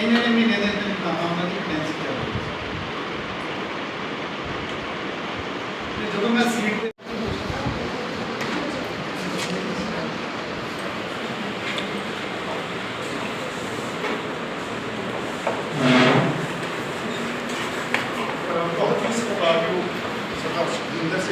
ਇੰਨੇ ਨੇ ਮਹੀਨੇ ਦੇ ਅੰਦਰ ਨਾਮ ਉਹਨਾਂ ਦੀ ਟੈਂਸ ਕਿਆ ਤੇ ਜਦੋਂ ਮੈਂ ਸੀਟ ਤੇ ਬਹੁਤ ਹੀ ਸਤਿਕਾਰਯੋਗ ਸਰਦਾਰ ਸੁਖਿੰਦਰ ਸਿੰਘ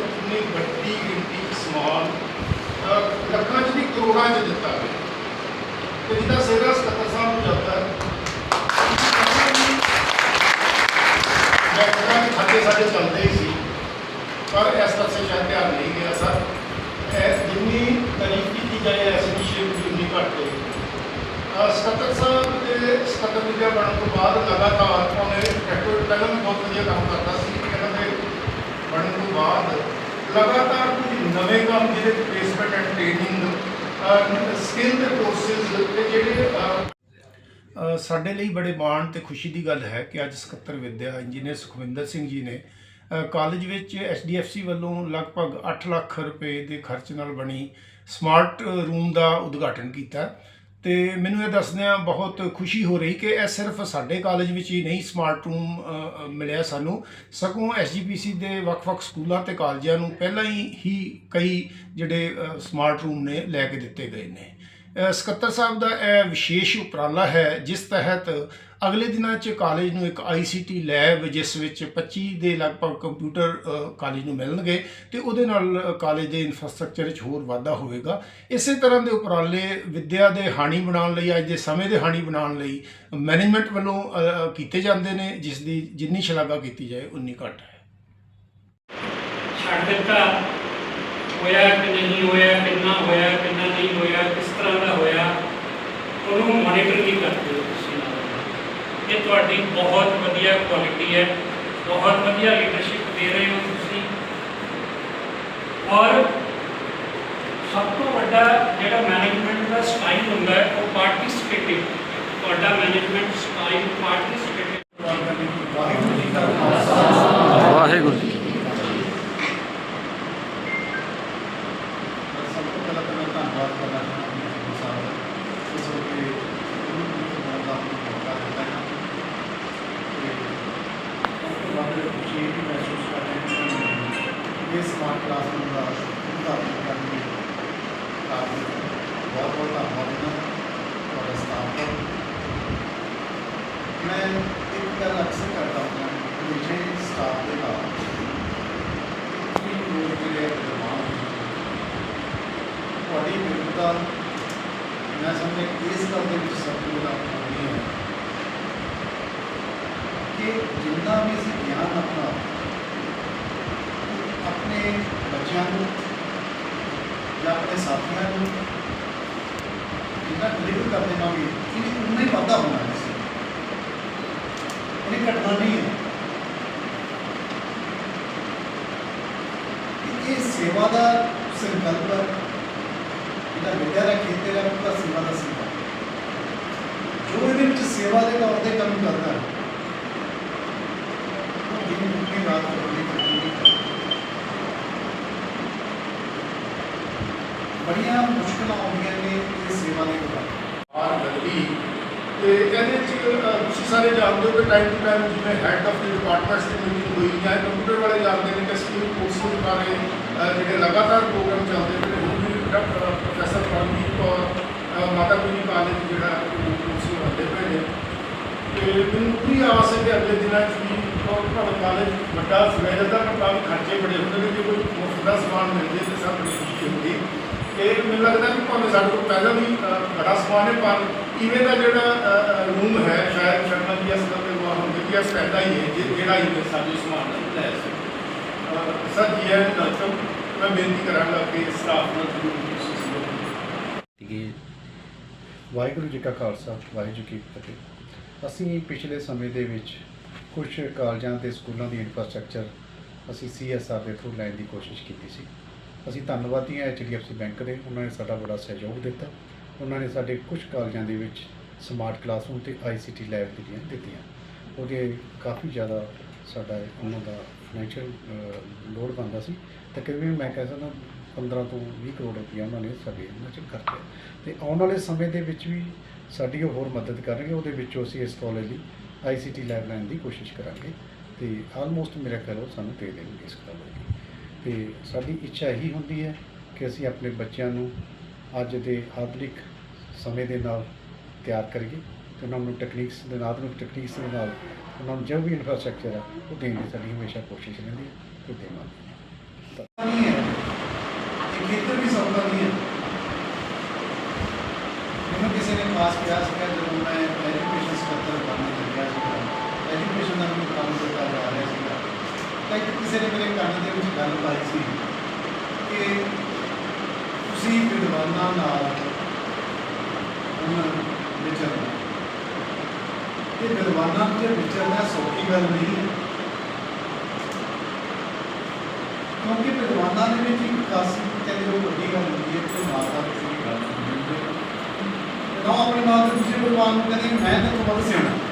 ਲੱਖਾਂ 'ਚ ਨਹੀਂ, ਕਰੋੜਾਂ 'ਚ ਦਿੱਤਾ ਗਿਆ। ਤੇ ਜਿਹਦਾ ਸੇਵਾ ਸਕੱਤਰ ਸਾਹਿਬ ਨੂੰ ਜਾਂਦਾ ਹੈ, ਮੈਂ ਕਹਿੰਦਾ ਕਿ ਖਾਤੇ ਸਾਡੇ ਚੱਲਦੇ ਹੀ ਸੀ, ਪਰ ਇਸ ਪਾਸੇ ਸ਼ਾਇਦ ਧਿਆਨ ਨਹੀਂ ਗਿਆ ਸਰ। ਇਹ ਜਿੰਨੀ ਤਾਰੀਫ ਕੀਤੀ ਜਾਏ ਇਸ ਵਿਸ਼ੇ ਨੂੰ ਉਨੀ ਘੱਟ ਹੈ ਅਹ ਸਕੱਤਰ ਸਾਹਿਬ ਦੇ ਸਕੱਤਰ ਵਿਦਿਆ ਬਣਨ ਤੋਂ ਬਾਅਦ ਲਗਾਤਾਰ ਉਹਨੇ ਟੈਕਟਰ ਪਹਿਲਾਂ ਬਹੁਤ ਵਧੀਆ ਕੰਮ ਕਰਦਾ ਸੀ ਇਹਨਾਂ ਦੇ ਬਣਨ ਤੋਂ ਬਾਅਦ ਲਗਾਤਾਰ ਕੁਝ ਨਵੇਂ ਕੰਮ ਜਿਹਦੇ ਪਲੇਸਮੈਂਟ ਐਂਡ ਟ੍ਰੇਨਿੰਗ ਸਕਿੱਲ ਦੇ ਕੋਰਸਿਸ ਤੇ ਜਿਹੜੇ ਸਾਡੇ ਲਈ ਬੜੇ ਮਾਣ ਤੇ ਖੁਸ਼ੀ ਦੀ ਗੱਲ ਹੈ ਕਿ ਅੱਜ ਸਕੱਤਰ ਵਿਦਿਆ ਇੰਜੀਨੀਅਰ ਸੁਖਵਿੰਦਰ ਸਿੰਘ ਜੀ ਨੇ ਕਾਲਜ ਵਿੱਚ ਐਸਡੀਐਫਸੀ ਵੱਲੋਂ ਲਗਭਗ 8 ਲੱਖ ਰੁਪਏ ਦੇ ਖਰਚ ਨਾਲ ਬਣੀ ਸਮਾਰਟ ਰੂਮ ਦਾ ਉਦਘਾਟਨ ਕੀਤਾ। ਤੇ ਮੈਨੂੰ ਇਹ ਦੱਸਦਿਆਂ ਬਹੁਤ ਖੁਸ਼ੀ ਹੋ ਰਹੀ ਕਿ ਇਹ ਸਿਰਫ ਸਾਡੇ ਕਾਲਜ ਵਿੱਚ ਹੀ ਨਹੀਂ ਸਮਾਰਟ ਰੂਮ ਮਿਲਿਆ ਸਾਨੂੰ। ਸਗੋਂ ਐਸਜੀਪੀਸੀ ਦੇ ਵੱਖ-ਵੱਖ ਸਕੂਲਾਂ ਤੇ ਕਾਲਜਾਂ ਨੂੰ ਪਹਿਲਾਂ ਹੀ ਕਈ ਜਿਹੜੇ ਸਮਾਰਟ ਰੂਮ ਨੇ ਲੈ ਕੇ ਦਿੱਤੇ ਗਏ ਨੇ। ਸਕੱਤਰ ਸਾਹਿਬ ਦਾ ਇਹ ਵਿਸ਼ੇਸ਼ ਉਪਰਾਲਾ ਹੈ, ਜਿਸ ਤਹਿਤ ਅਗਲੇ ਦਿਨਾਂ 'ਚ ਕਾਲਜ ਨੂੰ ਇੱਕ ਆਈਸੀਟੀ ਲੈਬ ਜਿਸ ਵਿੱਚ 25 ਦੇ ਲਗਭਗ ਕੰਪਿਊਟਰ ਕਾਲਜ ਨੂੰ ਮਿਲਣਗੇ ਤੇ ਉਹਦੇ ਨਾਲ ਕਾਲਜ ਦੇ ਇਨਫਰਾਸਟ੍ਰਕਚਰ 'ਚ ਹੋਰ ਵਾਧਾ ਹੋਵੇਗਾ। ਇਸੇ ਤਰ੍ਹਾਂ ਦੇ ਉਪਰਾਲੇ ਵਿੱਦਿਆ ਦੇ ਹਾਣੀ ਬਣਾਉਣ ਲਈ, ਅੱਜ ਦੇ ਸਮੇਂ ਦੇ ਹਾਣੀ ਬਣਾਉਣ ਲਈ ਮੈਨੇਜਮੈਂਟ ਵੱਲੋਂ ਕੀਤੇ ਜਾਂਦੇ ਨੇ, ਜਿਸ ਦੀ ਜਿੰਨੀ ਸ਼ਲਾਘਾ ਕੀਤੀ ਜਾਏ, ਉਨੀ ਘੱਟ ਹੈ। ਛੱਡ ਦਿੱਤਾ। ਹੋਇਆ ਕਿ ਨਹੀਂ ਹੋਇਆ, ਕਿੰਨਾ ਹੋਇਆ, ਕਿੰਨਾ ਨਹੀਂ ਹੋਇਆ, ਕਿਸ ਤਰ੍ਹਾਂ ਦਾ ਹੋਇਆ, ਉਹਨੂੰ ਮੋਨੀਟਰ ਨਹੀਂ ਕਰਦੇ ਇਹ ਤੁਹਾਡੀ ਬਹੁਤ ਵਧੀਆ ਕੁਆਲਿਟੀ ਹੈ ਬਹੁਤ ਵਧੀਆ ਲੀਡਰਸ਼ਿਪ ਦੇ ਰਹੇ ਹੋ ਤੁਸੀਂ ਔਰ ਸਭ ਤੋਂ ਵੱਡਾ ਜਿਹੜਾ ਮੈਨੇਜਮੈਂਟ ਦਾ ਸਟਾਈਲ ਹੁੰਦਾ ਹੈ ਉਹ ਪਾਰਟਿਸਿਪੇਟਿਵ ਤੁਹਾਡਾ ਮੈਨੇਜਮੈਂਟ ਸਟਾਈਲ ਪਾਰਟਿਸਿਪੇਟਿਵ ਵਾਹਿਗੁਰੂ ਜੀ ਕਾ ਖਾਲਸਾ ये स्मार्ट क्लासरूम का उद्घाटन काफ़ी बहुत बहुत अभिनंदन और स्थापना मैं एक गल अक्सर करता हूँ मुझे स्टाफ के थोड़ी मैं समझा इस गल के सब तो है। कि जिन्ना भी ਆਪਣੇ ਬੱਚਿਆਂ ਨੂੰ ਜਾਂ ਆਪਣੇ ਸਾਥੀਆਂ ਨੂੰ ਜਿੰਨਾ ਡਿਲੀਵਰ ਕਰ ਦੇਵਾਂਗੇ ਇਹ ਉਨਾ ਹੀ ਵਾਧਾ ਹੋਣਾ ਹੈ ਇਸ ਇਹ ਘਟਨਾ ਨਹੀਂ ਹੈ ਕਿ ਇਹ ਸੇਵਾ ਦਾ ਸੰਕਲਪ ਹੈ ਜਿਹੜਾ ਵਿਦਿਆ ਦਾ ਖੇਤਰ ਹੈ ਉਹਦਾ ਸੇਵਾ ਦਾ ਸੰਕਲਪ ਜੋ ਇਹਦੇ ਵਿੱਚ ਸੇਵਾ ਦੇ ਤੌਰ ਤੇ ਕੰਮ ਕਰਦਾ ਹੈ ਉਹ ਦਿਨ ਦੁਨੀ ਰਾਤ ਕਰਨੀ ਬੜੀਆਂ ਮੁਸ਼ਕਲਾਂ ਆਉਂਦੀਆਂ ਨੇ ਇਸ ਸੇਵਾ ਦੇ ਦੌਰਾਨ ਆਰ ਗੱਡੀ ਤੇ ਇਹਦੇ ਚ ਅ, ਤੁਸੀਂ ਸਾਰੇ ਜਾਣਦੇ ਹੋ ਕਿ ਟਾਈਮ ਟੂ ਟਾਈਮ ਜਿਵੇਂ head of the departments the meeting ਹੋਈ ਜਾਂ ਕੰਪਿਊਟਰ ਵਾਲੇ ਜਾਣਦੇ ਨੇ ਕਿ ਸਕੀਮ ਕੋਰਸਿਸ ਬਾਰੇ ਅ, ਜਿਹੜੇ ਲਗਾਤਾਰ ਪ੍ਰੋਗਰਾਮ ਚੱਲਦੇ ਨੇ ਹੁਣ ਵੀ ਡਾਕਟਰ ਪ੍ਰੋਫੈਸਰ ਪਰਮਜੀਤ ਕੌਰ ਅ, ਮਾਤਾ ਗੁਜਰੀ ਕਾਲਜ ਜਿਹੜਾ ਕੋਰਸ ਹੁੰਦੇ ਪਏ ਨੇ ਤੇ ਮੈਨੂੰ ਪੂਰੀ ਆਸ ਹੈ ਕਿ ਅਗਲੇ ਦਿਨਾਂ 'ਚ ਵੀ ਉਹ ਤੁਹਾਡਾ ਕਾਲਜ ਵੱਡਾ ਸਵੇਰ ਦਾ ਕੰਮ ਖਰਚੇ ਬੜੇ ਹੁੰਦੇ ਨੇ ਜੇ ਕੋਈ ਮੁਫਤ ਦਾ ਸਮਾਨ ਮਿਲ ਜੇ ਤੇ ਸਭ ਬੜੀ ਖੁਸ਼ੀ ਹੁੰਦੀ ਇਹ ਮੈਨੂੰ ਲੱਗਦਾ ਕਿ ਭਾਵੇਂ ਸਾਡੇ ਕੋਲ ਪਹਿਲਾਂ ਵੀ ਬੜਾ ਸਮਾਨ ਹੈ, ਪਰ ਇਵੇਂ ਦਾ ਜਿਹੜਾ ਰੂਮ ਹੈ, ਸ਼ਾਇਦ ਸ਼ਰਮਾ ਜੀ ਇਸ ਦਾ ਉਹ ਹੁਣ ਵਧੀਆ ਪੈਦਾ ਹੀ ਹੈ, ਜੇ- ਜਿਹੜਾ ਇਵੇਂ ਸਾਡੇ ਸਮਾਨ ਲੈ ਸਕੇ ਸਰ ਜੀ ਹੈ ਡਾਕਟਰ ਮੈਂ ਬੇਨਤੀ ਕਰਾਂਗਾ ਕਿ ਸਟਾਫ ਨਾਲ ਜ਼ਰੂਰ ਵਾਹਿਗੁਰੂ ਜੀ ਕਾ ਖਾਲਸਾ, ਵਾਹਿਗੁਰੂ ਜੀ ਕੀ ਫਤਿਹ। ਅਸੀਂ ਪਿਛਲੇ ਸਮੇਂ ਦੇ ਵਿੱਚ ਕੁਝ ਕਾਲਜਾਂ ਤੇ ਸਕੂਲਾਂ ਦੀ ਇਨਫਰਾਸਟ੍ਰਕਚਰ ਅਸੀਂ ਸੀਐਸਆਰ ਦੇ ਥਰੂ ਲੈਣ ਦੀ ਕੋਸ਼ਿਸ਼ ਕੀਤੀ ਸੀ। ਅਸੀਂ ਧੰਨਵਾਦੀ ਹਾਂ ਐਚਡੀਐਫਸੀ ਬੈਂਕ ਦੇ। ਉਹਨਾਂ ਨੇ ਸਾਡਾ ਬੜਾ ਸਹਿਯੋਗ ਦਿੱਤਾ। ਉਹਨਾਂ ਨੇ ਸਾਡੇ ਕੁਝ ਕਾਲਜਾਂ ਦੇ ਵਿੱਚ ਸਮਾਰਟ ਕਲਾਸਰੂਮ ਤੇ ਆਈਸੀਟੀ ਲੈਬ ਜਿਹੜੀਆਂ ਦਿੱਤੀਆਂ। ਉਹਦੇ ਕਾਫੀ ਜ਼ਿਆਦਾ ਸਾਡਾ ਉਹਨਾਂ ਦਾ ਫਾਈਨੈਂਸ਼ੀਅਲ ਲੋਡ ਬਣਦਾ ਸੀ। ਤਕਰੀਬਨ ਮੈਂ ਕਹਿ ਸਕਦਾ 15 ਤੋਂ 20 ਕਰੋੜ ਰੁਪਇਆ ਉਹਨਾਂ ਨੇ ਸਾਡੇ ਇਹਨਾਂ 'ਚ ਖਰਚਿਆ। ਤੇ ਆਉਣ ਵਾਲੇ ਸਮੇਂ ਦੇ ਵਿੱਚ ਵੀ ਸਾਡੀ ਉਹ ਹੋਰ ਮਦਦ ਕਰਨਗੇ। ਉਹਦੇ ਵਿੱਚੋਂ ਅਸੀਂ ਇਸ ਕਾਲਜ ਲਈ ਆਈਸੀਟੀ ਲੈਬ ਲੈਣ ਦੀ ਕੋਸ਼ਿਸ਼ ਕਰਾਂਗੇ। ਤੇ ਆਲਮੋਸਟ ਮੇਰਾ ਖਿਆਲ ਉਹ ਸਾਨੂੰ ਦੇ ਦੇਣਗੇ ਇਸ ਕਾਲਜ ਦੀ। ਤੇ ਸਾਡੀ ਇੱਛਾ ਇਹੀ ਹੁੰਦੀ ਹੈ ਕਿ ਅਸੀਂ ਆਪਣੇ ਬੱਚਿਆਂ ਨੂੰ ਅੱਜ ਦੇ ਆਧੁਨਿਕ ਸਮੇਂ ਦੇ ਨਾਲ ਤਿਆਰ ਕਰੀਏ ਤੇ ਉਹਨਾਂ ਨੂੰ ਟੈਕਨੀਕਸ ਦੇ ਨਾਲ, ਆਧੁਨਿਕ ਟੈਕਨੀਕਸ ਦੇ ਨਾਲ ਉਹਨਾਂ ਨੂੰ ਜੋ ਵੀ ਇਨਫਰਾਸਟ੍ਰਕਚਰ ਹੈ ਉਹ ਦੇਣ ਦੀ ਸਾਡੀ ਹਮੇਸ਼ਾ ਕੋਸ਼ਿਸ਼ ਰਹਿੰਦੀ ਹੈ ਤੇ ਦੇਵਾਂਗੇ ਖੇਤਰ ਵੀ ਸੌਦਾ ਨਹੀਂ ਹੈ। ਮੈਨੂੰ ਕਿਸੇ ਨੇ ਖਾਸ ਕਿਹਾ ਸੀਗਾ ਜਦੋਂ ਤਾਂ ਇੱਕ ਕਿਸੇ ਨੇ ਮੇਰੇ ਕੰਨ ਦੇ ਵਿੱਚ ਗੱਲ ਪਾਈ ਸੀ ਕਿ ਤੁਸੀਂ ਵਿਦਵਾਨਾਂ ਨਾਲ ਉਹਨਾਂ ਵਿਚਰਨਾ ਇਹ ਵਿਦਵਾਨਾਂ ਦੇ ਵਿਚਰਨਾ ਸੌਖੀ ਗੱਲ ਨਹੀਂ ਹੈ। ਕਿਉਂਕਿ ਵਿਦਵਾਨਾਂ ਦੇ ਵਿੱਚ ਇੱਕ ਖਾਸੀ ਕਹਿੰਦੇ ਉਹ ਵੱਡੀ ਗੱਲ ਹੁੰਦੀ ਹੈ ਕਿ ਮਾਤਾ ਪਿਤਾ ਦੀ ਗੱਲ ਸੁਣਦੇ ਨਾ ਆਪਣੇ ਨਾਲ ਦੂਜੇ ਵਿਦਵਾਨ ਨੂੰ ਕਹਿੰਦੇ ਮੈਂ ਤਾਂ ਤੋਂ ਸਿਆਣਾ।